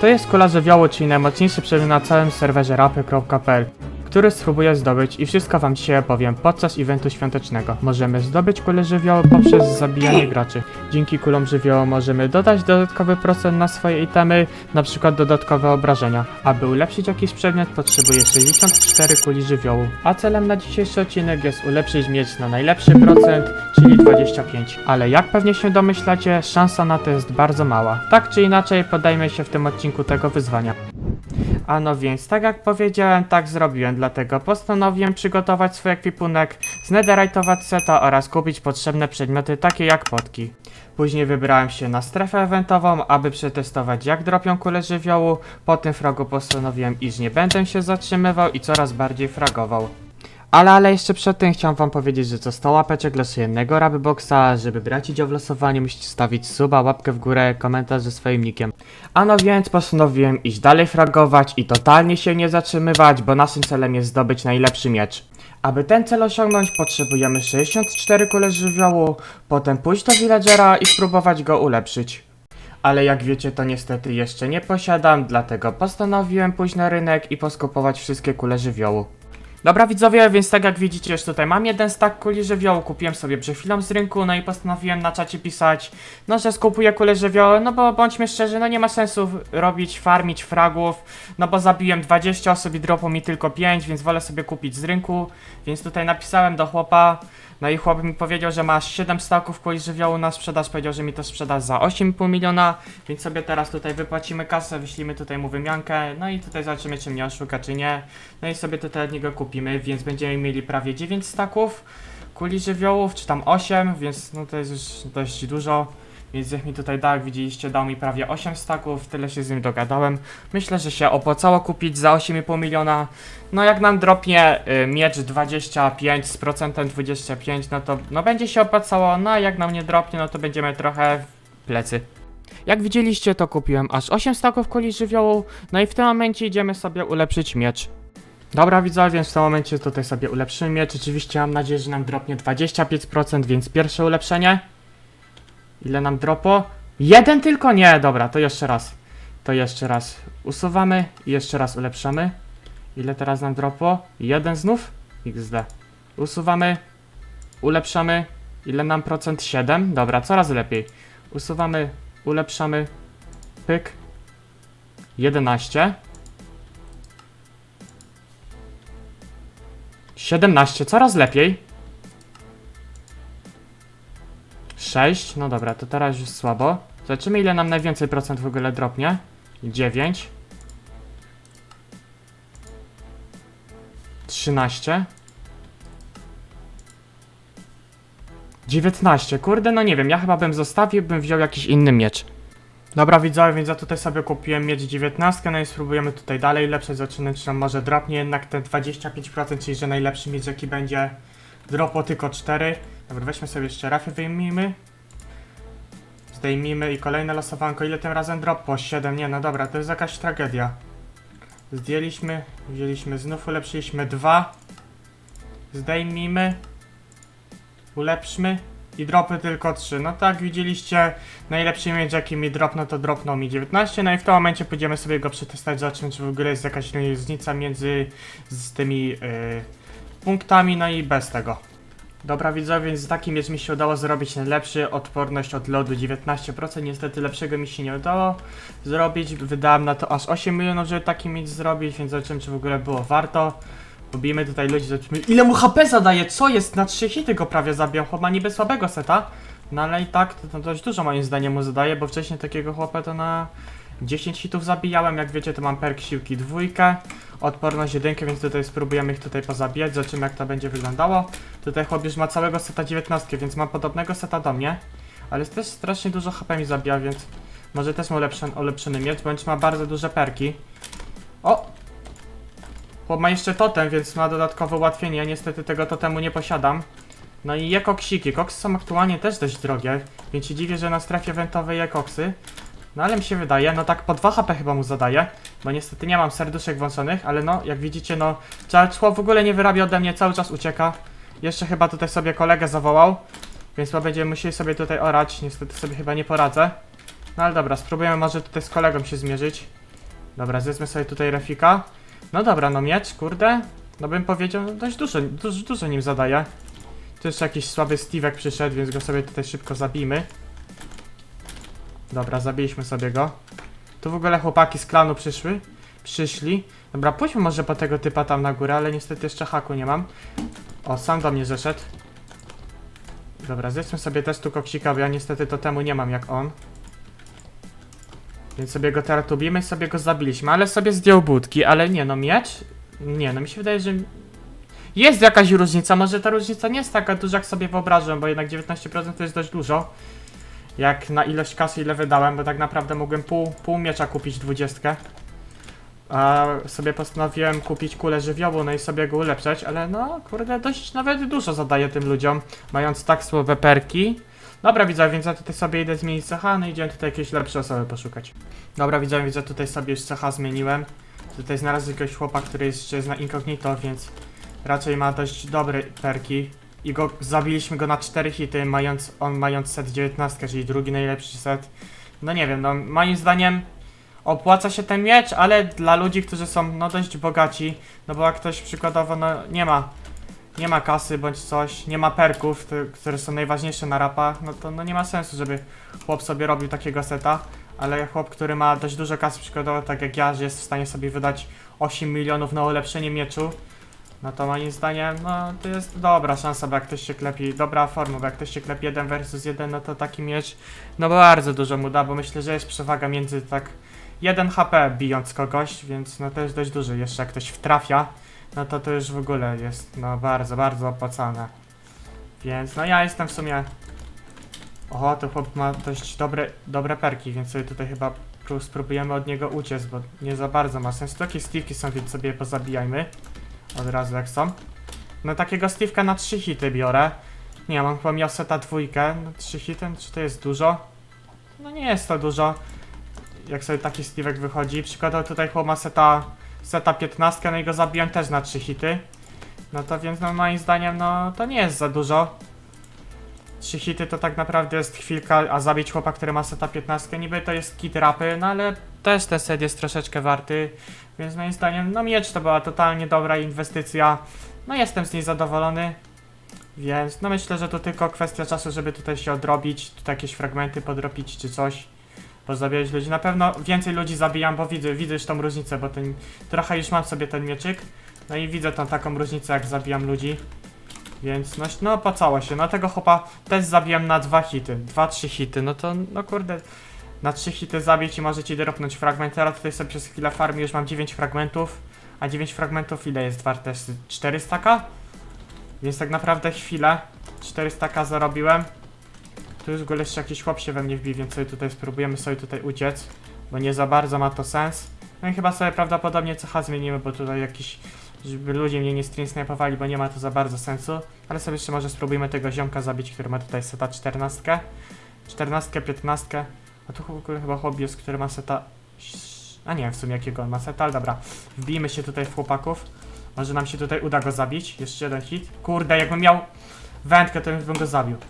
To jest kula żywiołu, czyli najmocniejszy przedmiot na całym serwerze rapy.pl, który spróbuję zdobyć i wszystko wam dzisiaj opowiem podczas eventu świątecznego. Możemy zdobyć kulę żywiołu poprzez zabijanie graczy. Dzięki kulom żywiołu możemy dodać dodatkowy procent na swoje itemy, przykład dodatkowe obrażenia. Aby ulepszyć jakiś przedmiot potrzebuję 64 kuli żywiołu, a celem na dzisiejszy odcinek jest ulepszyć miecz na najlepszy procent, czyli 25. Ale jak pewnie się domyślacie, szansa na to jest bardzo mała. Tak czy inaczej podajmy się w tym odcinku tego wyzwania. A no więc, tak jak powiedziałem, tak zrobiłem, dlatego postanowiłem przygotować swój ekwipunek, znetherite'ować seta oraz kupić potrzebne przedmioty takie jak potki. Później wybrałem się na strefę eventową, aby przetestować jak dropią kule żywiołu, po tym fragu postanowiłem, iż nie będę się zatrzymywał i coraz bardziej fragował. Ale, ale jeszcze przed tym chciałem wam powiedzieć, że co 100 łapeczek losujemnego Rabyboxa, żeby brać udział w losowaniu musicie stawić suba, łapkę w górę, komentarz ze swoim nickiem. A no więc postanowiłem iść dalej fragować i totalnie się nie zatrzymywać, bo naszym celem jest zdobyć najlepszy miecz. Aby ten cel osiągnąć potrzebujemy 64 kule żywiołu, potem pójść do villagera i spróbować go ulepszyć. Ale jak wiecie to niestety jeszcze nie posiadam, dlatego postanowiłem pójść na rynek i poskupować wszystkie kule żywiołu. Dobra widzowie, więc tak jak widzicie już tutaj mam jeden stack kuli żywiołu, kupiłem sobie przed chwilą z rynku, no i postanowiłem na czacie pisać, no że skupuję kulę żywiołu, no bo bądźmy szczerzy, no nie ma sensu robić, farmić fragów, no bo zabiłem 20 osób i dropło mi tylko 5, więc wolę sobie kupić z rynku, więc tutaj napisałem do chłopa, no i chłop mi powiedział, że masz 7 staków kuli żywiołu na sprzedaż, powiedział, że mi to sprzedasz za 8,5 miliona, więc sobie teraz tutaj wypłacimy kasę, wyślimy tutaj mu wymiankę, no i tutaj zobaczymy czy mnie oszuka czy nie, no i sobie tutaj od niego kupimy, więc będziemy mieli prawie 9 staków kuli żywiołów, czy tam 8, więc no to jest już dość dużo. Więc jak mi tutaj dał, jak widzieliście, dał mi prawie 8 staków, tyle się z nim dogadałem. Myślę, że się opłacało kupić za 8,5 miliona. No jak nam dropnie y, miecz 25 z procentem 25, no to no będzie się opłacało, no a jak nam nie dropnie, no to będziemy trochę w plecy. Jak widzieliście, to kupiłem aż 8 staków kuli żywiołu, no i w tym momencie idziemy sobie ulepszyć miecz. Dobra widzowie, więc w tym momencie tutaj sobie ulepszymy miecz. Mam nadzieję, że nam dropnie 25%, więc pierwsze ulepszenie. Ile nam dropo? Jeden tylko? Nie, dobra, to jeszcze raz. To jeszcze raz usuwamy i jeszcze raz ulepszamy. Ile teraz nam dropo? Jeden znów? XD. Usuwamy, ulepszamy. Ile nam procent? 7. Dobra, coraz lepiej. Usuwamy, ulepszamy. Pyk. 11. 17, coraz lepiej. 6, no dobra, to teraz już słabo. Zobaczymy ile nam najwięcej procent w ogóle dropnie. 9. 13. 19, kurde, no nie wiem, ja chyba bym zostawił, bym wziął jakiś inny miecz. Dobra widzowie, więc ja tutaj sobie kupiłem miecz 19, no i spróbujemy tutaj dalej lepsze zaczynać, czy nam może dropnie jednak te 25%, czyli że najlepszy miecz jaki będzie dropo tylko 4. Dobra, weźmy sobie jeszcze rafy, wyjmijmy. Zdejmijmy i kolejne losowanko. Ile tym razem dropo? 7, nie no dobra, to jest jakaś tragedia. Zdjęliśmy, wzięliśmy znów, ulepszyliśmy 2. Zdejmijmy. Ulepszmy. I dropy tylko 3. No tak, widzieliście, najlepszy miecz jaki mi dropno, to dropnął mi 19. No i w tym momencie pójdziemy sobie go przetestować, zobaczymy czy w ogóle jest jakaś różnica między z tymi yy, punktami, no i bez tego. Dobra widzowie, więc taki miecz mi się udało zrobić najlepszy, odporność od lodu 19%, niestety lepszego mi się nie udało zrobić, wydałem na to aż 8 milionów, żeby taki miecz zrobić, więc zobaczymy czy w ogóle było warto. Pobijmy tutaj ludzi, zobaczymy ile mu HP zadaje, co jest, na 3 hity go prawie zabijam, chłop niby słabego seta, no ale i tak to, to dość dużo moim zdaniem mu zadaje, bo wcześniej takiego chłopa to na 10 hitów zabijałem, jak wiecie to mam perk siłki dwójkę, odporność jedynkę, więc tutaj spróbujemy ich tutaj pozabijać, zobaczymy jak to będzie wyglądało. Tutaj chłop już ma całego seta 19, więc ma podobnego seta do mnie, ale też strasznie dużo HP mi zabija, więc może też ma ulepszony, ulepszony miecz, bądź ma bardzo duże perki. O! Chłop ma jeszcze totem, więc ma dodatkowe ułatwienie, ja niestety tego totemu nie posiadam. No i je koksiki, koksy są aktualnie też dość drogie, więc się dziwię, że na strefie wentowej je koksy. No ale mi się wydaje, no tak po 2 HP chyba mu zadaje, bo niestety nie mam serduszek włączonych, ale no, jak widzicie, no, chłop w ogóle nie wyrabia ode mnie, cały czas ucieka. Jeszcze chyba tutaj sobie kolegę zawołał, więc chyba będziemy musieli sobie tutaj orać, niestety sobie chyba nie poradzę. No ale dobra, spróbujemy może tutaj z kolegą się zmierzyć. Dobra, zjedzmy sobie tutaj refika. No dobra, no miecz, kurde. No bym powiedział, no dość dużo, dużo, dużo nim zadaje. Tu jeszcze jakiś słaby Steve'ek przyszedł, więc go sobie tutaj szybko zabijmy. Dobra, zabiliśmy sobie go. Tu w ogóle chłopaki z klanu przyszły. Przyszli. Dobra, pójdźmy może po tego typa tam na górę, ale niestety jeszcze haku nie mam. O, sam do mnie zeszedł. Dobra, zjedzmy sobie też tu koksika, bo ja niestety to temu nie mam jak on. Więc sobie go teraz tubimy i sobie go zabiliśmy, ale sobie zdjął budki, ale nie no, miecz? Nie no, mi się wydaje, że jest jakaś różnica, może ta różnica nie jest taka duża jak sobie wyobrażam, bo jednak 19% to jest dość dużo. Jak na ilość kasy ile wydałem, bo tak naprawdę mogłem pół, pół miecza kupić 20. A sobie postanowiłem kupić kulę żywiołu, no i sobie go ulepszać, ale no kurde, dość nawet dużo zadaję tym ludziom, mając tak słabe perki. Dobra widzowie, więc ja tutaj sobie idę zmienić cecha, no idziemy tutaj jakieś lepsze osoby poszukać. Dobra widzowie, widzę tutaj sobie już cecha zmieniłem. Tutaj znalazłem jakiegoś chłopa, który jeszcze jest na incognito, więc raczej ma dość dobre perki. I go zabiliśmy go na 4 hity, mając, on mając set 19, czyli drugi najlepszy set. No nie wiem, no moim zdaniem opłaca się ten miecz, ale dla ludzi, którzy są no dość bogaci, no bo jak ktoś przykładowo no nie ma nie ma kasy bądź coś, nie ma perków, które są najważniejsze na rapach, no to no nie ma sensu, żeby chłop sobie robił takiego seta, ale chłop, który ma dość dużo kasy przykładowo, tak jak ja, że jest w stanie sobie wydać 8 milionów na ulepszenie mieczu, no to moim zdaniem, no to jest dobra szansa, bo jak ktoś się klepi, dobra forma, bo jak ktoś się klepi 1 versus 1, no to taki miecz, no bardzo dużo mu da, bo myślę, że jest przewaga między tak 1 HP bijąc kogoś, więc no to jest dość duży, jeszcze jak ktoś wtrafia, no to to już w ogóle jest, no bardzo, bardzo opłacane. Więc no ja jestem w sumie... Oho, to chłop ma dość dobre, dobre perki, więc sobie tutaj chyba pró- spróbujemy od niego uciec, bo nie za bardzo ma sensu. Takie Steve'ki są, więc sobie pozabijajmy. Od razu jak są. No takiego Steve'ka na 3 hity biorę. Nie, mam chyba miał seta dwójkę. No 3 hity, czy to jest dużo? No nie jest to dużo. Jak sobie taki Steve'ek wychodzi. Przykładowo tutaj chłop ma seta seta 15, no i go zabiłem też na 3 hity. No to więc no moim zdaniem no to nie jest za dużo. 3 hity to tak naprawdę jest chwilka, a zabić chłopa, który ma seta 15, niby to jest kit rapy, no ale też ten set jest troszeczkę warty, więc moim zdaniem no miecz to była totalnie dobra inwestycja. No jestem z niej zadowolony. Więc no myślę, że to tylko kwestia czasu, żeby tutaj się odrobić, tutaj jakieś fragmenty podrobić czy coś pozabijać ludzi. Na pewno więcej ludzi zabijam, bo widzę, widzę już tą różnicę, bo ten, trochę już mam sobie ten mieczyk. No i widzę tą taką różnicę, jak zabijam ludzi. Więc no, no opłacało się. No tego chłopa też zabijam na dwa hity. Dwa, trzy hity. No to, no kurde, na trzy hity zabić i możecie dropnąć fragment. Teraz tutaj sobie przez chwilę farmi już mam 9 fragmentów. A 9 fragmentów ile jest warte? 400 k? Więc tak naprawdę chwilę. 400 k zarobiłem. Tu już w ogóle jeszcze jakiś chłop się we mnie wbił, więc sobie tutaj spróbujemy sobie tutaj uciec, bo nie za bardzo ma to sens. No i chyba sobie prawdopodobnie CH zmienimy, bo tutaj jakiś, żeby ludzie mnie nie stream snipowali, bo nie ma to za bardzo sensu. Ale sobie jeszcze może spróbujemy tego ziomka zabić, który ma tutaj seta 14. 14, 15. A tu w ogóle chyba hobby jest, który ma seta... A nie wiem w sumie jakiego on ma seta, ale dobra. Wbijmy się tutaj w chłopaków. Może nam się tutaj uda go zabić. Jeszcze jeden hit. Kurde, jakbym miał wędkę, to bym go zabił.